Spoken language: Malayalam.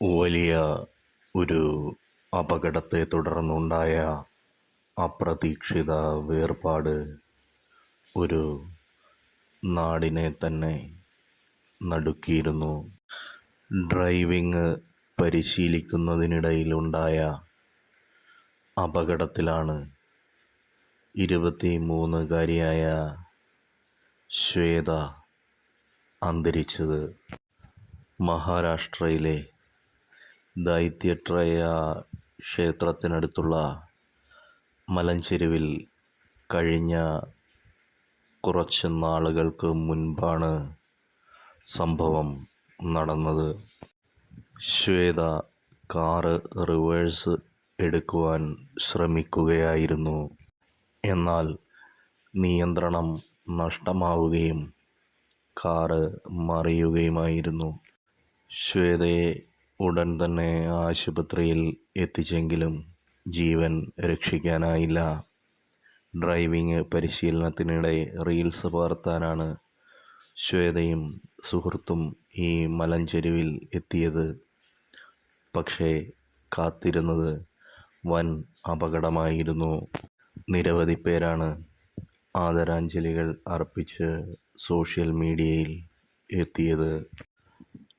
വലിയ ഒരു അപകടത്തെ തുടർന്നുണ്ടായ അപ്രതീക്ഷിത വേർപാട് ഒരു നാടിനെ തന്നെ നടുക്കിയിരുന്നു. ഡ്രൈവിംഗ് പരിശീലിക്കുന്നതിനിടയിലുണ്ടായ അപകടത്തിലാണ് ഇരുപത്തി മൂന്നുകാരിയായ ശ്വേത അന്തരിച്ചത്. മഹാരാഷ്ട്രയിലെ ദൈത്യട്രയ ക്ഷേത്രത്തിനടുത്തുള്ള മലഞ്ചെരുവിൽ കഴിഞ്ഞ കുറച്ച് നാളുകൾക്ക് മുൻപാണ് സംഭവം നടന്നത്. ശ്വേത കാറ് റിവേഴ്സ് എടുക്കുവാൻ ശ്രമിക്കുകയായിരുന്നു. എന്നാൽ നിയന്ത്രണം നഷ്ടമാവുകയും കാറ് മറിയുകയുമായിരുന്നു. ശ്വേതയെ ഉടൻ തന്നെ ആശുപത്രിയിൽ എത്തിച്ചെങ്കിലും ജീവൻ രക്ഷിക്കാനായില്ല. ഡ്രൈവിംഗ് പരിശീലനത്തിനിടെ റീൽസ് പകർത്താനാണ് ശ്വേതയും സുഹൃത്തും ഈ മലഞ്ചെരുവിൽ എത്തിയത്. പക്ഷേ കാത്തിരുന്നത് വൻ അപകടമായിരുന്നു. നിരവധി പേരാണ് ആദരാഞ്ജലികൾ അർപ്പിച്ച് സോഷ്യൽ മീഡിയയിൽ എത്തിയത്.